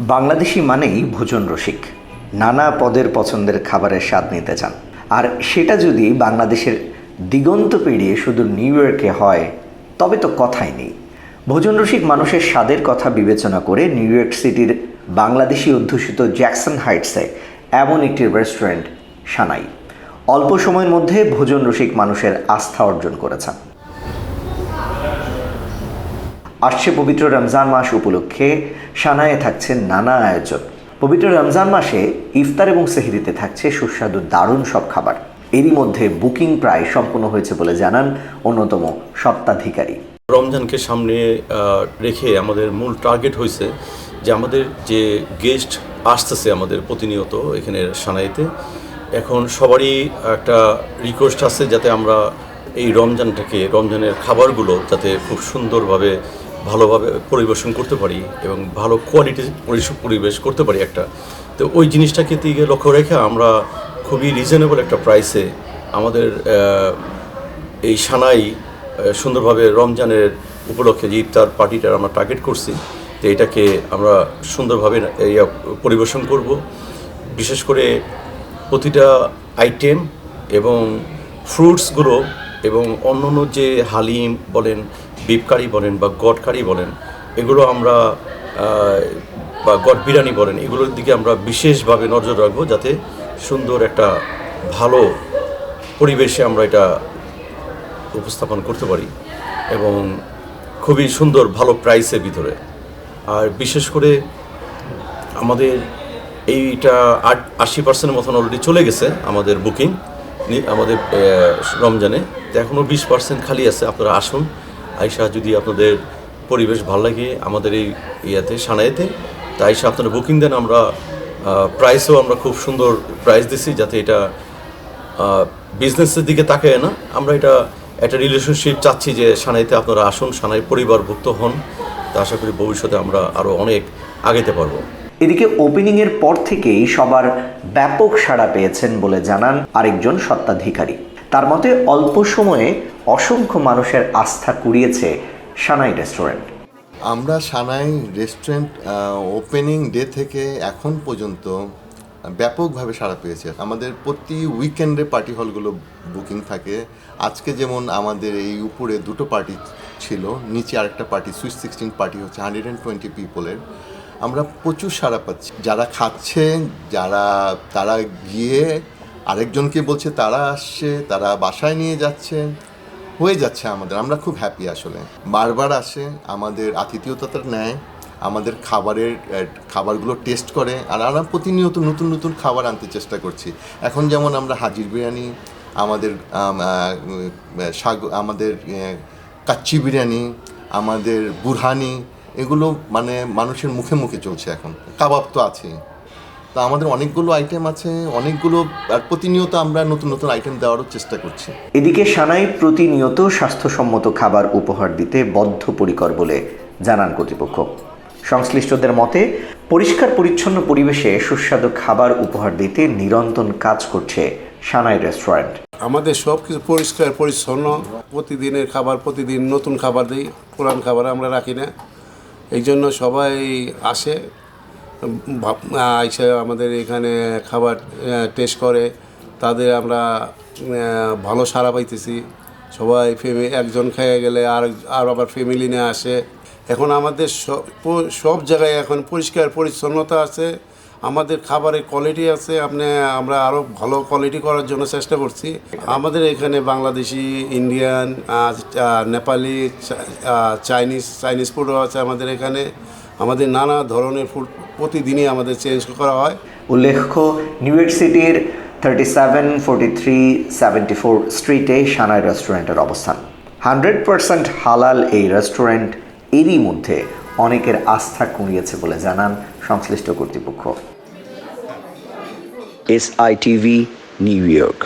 বাংলাদেশি মানেই ভোজন রসিক। নানা পদের পছন্দের খাবারের স্বাদ নিতে চান। আর সেটা যদি বাংলাদেশের দিগন্ত পেরিয়ে শুধু নিউ ইয়র্কে হয়, তবে তো কথাই নেই। ভোজন রসিক মানুষের স্বাদের কথা বিবেচনা করে নিউ ইয়র্ক সিটির বাংলাদেশি অধ্যুষিত জ্যাকসন হাইটসে এমন একটি রেস্টুরেন্ট সানাই। অল্প সময়ের মধ্যে ভোজন রসিক মানুষের আস্থা অর্জন করেছেন। আসছে পবিত্র রমজান মাস উপলক্ষে সানায়ে থাকছে নানা আয়োজন। পবিত্র রমজান মাসে ইফতার এবং সেহরিতে থাকছে সুস্বাদু দারুণ সব খাবার। এরই মধ্যে বুকিং প্রায় সম্পূর্ণ হয়েছে বলে জানান অন্যতম সত্ত্বাধিকারী। রমজানকে সামনে রেখে আমাদের মূল টার্গেট হয়েছে যে আমাদের যে গেস্ট আসতেছে আমাদের প্রতিনিয়ত এখানে সানাইতে, এখন সবারই একটা রিকোয়েস্ট আছে যাতে আমরা এই রমজানটাকে, রমজানের খাবারগুলো যাতে খুব সুন্দরভাবে ভালোভাবে পরিবেশন করতে পারি এবং ভালো কোয়ালিটি পরিবেশ করতে পারি একটা। তো ওই জিনিসটাকে দিকে লক্ষ্য রেখে আমরা খুবই রিজনেবল একটা প্রাইসে আমাদের এই সানাই সুন্দরভাবে রমজানের উপলক্ষে যে ইফতার পার্টিটার আমরা টার্গেট করছি, তো এটাকে আমরা সুন্দরভাবে পরিবেশন করব। বিশেষ করে প্রতিটা আইটেম এবং ফ্রুটসগুলো এবং অন্য অন্য যে হালিম বলেন বিফ কারি বলেন বা গড কারি বলেন, এগুলো আমরা বা গড বিরিয়ানি বলেন, এগুলোর দিকে আমরা বিশেষভাবে নজর রাখব যাতে সুন্দর একটা ভালো পরিবেশে আমরা এটা উপস্থাপন করতে পারি এবং খুবই সুন্দর ভালো প্রাইসের ভিতরে। আর বিশেষ করে আমাদের এইটা আট, আশি পার্সেন্টের মতন অলরেডি চলে গেছে আমাদের বুকিং আমাদের রমজানে। তো এখনও বিশ পার্সেন্ট খালি আছে, আপনারা আসুন। আইসা যদি আপনাদের পরিবেশ ভালো লাগে আমাদের এই ইয়াতে, সানাইতে, তা আইসা আপনারা বুকিং দেন, আমরা প্রাইসও আমরা খুব সুন্দর প্রাইস দিছি, যাতে এটা বিজনেসের দিকে তাকায় না। আমরা এটা, একটা রিলেশনশিপ চাচ্ছি যে সানাইতে আপনারা আসুন, সানাই পরিবারভুক্ত হন। তা আশা করি ভবিষ্যতে আমরা আরও অনেক আগেতে পারব। এদিকে ওপেনিংয়ের পর থেকেই সবার ব্যাপক সাড়া পেয়েছেন বলে জানান আরেকজন সত্ত্বাধিকারী তার মতে অল্প সময়ে অসংখ্য মানুষের আস্থা কুড়িয়েছে সানাই রেস্টুরেন্ট। আমরা সানাই রেস্টুরেন্ট ওপেনিং ডে থেকে এখন পর্যন্ত ব্যাপকভাবে সাড়া পেয়েছে। আমাদের প্রতি উইকেন্ডে পার্টি হলগুলো বুকিং থাকে। আজকে যেমন আমাদের এই উপরে দুটো পার্টি ছিল, নিচে আরেকটা পার্টি সুইট সিক্সটিন পার্টি হচ্ছে হান্ড্রেড অ্যান্ড টোয়েন্টি পিপলের আমরা প্রচুর সাড়া পাচ্ছি। যারা খাচ্ছে, যারা, তারা গিয়ে আরেকজনকে বলছে, তারা আসছে, তারা বাসায় নিয়ে যাচ্ছে। হয়ে যাচ্ছে আমাদের, আমরা খুব হ্যাপি আসলে। বারবার আসে, আমাদের আতিথেয়তার নেয় আমাদের খাবারের খাবারগুলো টেস্ট করে, আর আমরা প্রতিনিয়ত নতুন নতুন খাবার আনতে চেষ্টা করছি। এখন যেমন আমরা হাজির বিরিয়ানি, আমাদের শাক আমাদের কাচ্চি বিরিয়ানি, আমাদের বুরহানি, এগুলো মানে মানুষের মুখে মুখে চলছে এখন। কাবাব তো আছেই। তা আমাদের অনেকগুলো আইটেম আছে অনেকগুলো আর প্রতিনিয়ত আমরা নতুন নতুন আইটেম দেওয়ারও চেষ্টা করছি। এদিকে সানাই প্রতিনিয়ত স্বাস্থ্যসম্মত খাবার উপহার দিতে বদ্ধপরিকর বলে জানান কর্তৃপক্ষ। সংশ্লিষ্টদের মতে পরিষ্কার পরিচ্ছন্ন পরিবেশে সুস্বাদু খাবার উপহার দিতে নিরন্তর কাজ করছে সানাই রেস্টুরেন্ট। আমাদের সব কিছু পরিষ্কার পরিচ্ছন্ন প্রতিদিনের খাবার প্রতিদিন নতুন খাবার দিই পুরান খাবার আমরা রাখি না। এই জন্য সবাই আসে আইসে আমাদের এখানে খাবার টেস্ট করে। তাদের আমরা ভালো সারা পাইতেছি। সবাই ফ্যামিলি একজন খেয়ে গেলে আর আর আবার ফ্যামিলি নিয়ে আসে। এখন আমাদের সব সব জায়গায় এখন পরিষ্কার পরিচ্ছন্নতা আছে। আমাদের খাবারের কোয়ালিটি আছে। আপনি, আমরা আরও ভালো কোয়ালিটি করার জন্য চেষ্টা করছি। আমাদের এখানে Bangladeshi Indian Nepali Chinese Chinese ফুডও আছে আমাদের এখানে। আমাদের নানা ধরনের ফুড প্রতিদিনই আমাদের চেঞ্জ করা হয়। উল্লেখ্য নিউ ইয়র্ক সিটির thirty seven forty three seventy four স্ট্রিটে সানাই রেস্টুরেন্টের অবস্থান। হান্ড্রেড পার্সেন্ট হালাল এই রেস্টুরেন্ট এরই মধ্যে অনেকের আস্থা কুড়িয়েছে বলে জানান সংশ্লিষ্ট কর্তৃপক্ষ। S I TV New York